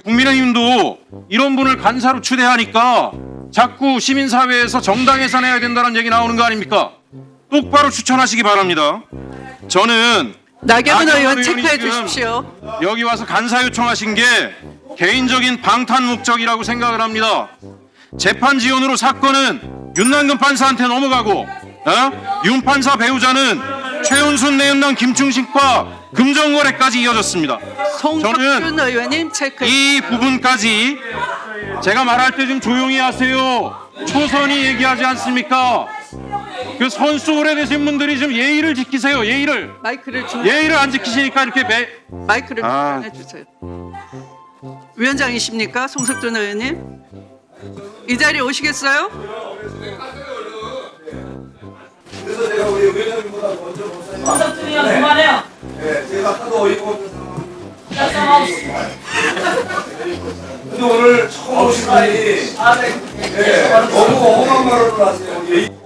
국민의힘도 이런 분을 간사로 추대하니까 자꾸 시민사회에서 정당 해산해야 된다는 얘기 나오는 거 아닙니까? 똑바로 추천하시기 바랍니다. 저는 나경원 의원 체크해 주십시오. 여기 와서 간사 요청하신 게 개인적인 방탄 목적이라고 생각을 합니다. 재판 지원으로 사건은 윤남근 판사한테 넘어가고 어? 윤 판사 배우자는 최은순 내연남 김충식과 금전거래까지 이어졌습니다. 송석준 의원님 체크. 이 부분까지 제가 말할 때 좀 조용히 하세요. 초선이 얘기하지 않습니까? 그 선수 오래되신 분들이 좀 예의를 지키세요. 예의를 마이크를 중 예의를 안 지키시니까 이렇게 매, 마이크를 아. 중단해 주세요. 위원장이십니까, 송석준 의원님? 이 자리에 오시겠어요? 의원님보다 먼저 목사님 성석준이 형 그만해요. 네, 제가 하도 어이가 없어서 근데 오늘 처음 오신 분이 아, 네. 네, 너무 험한 말을 하세요.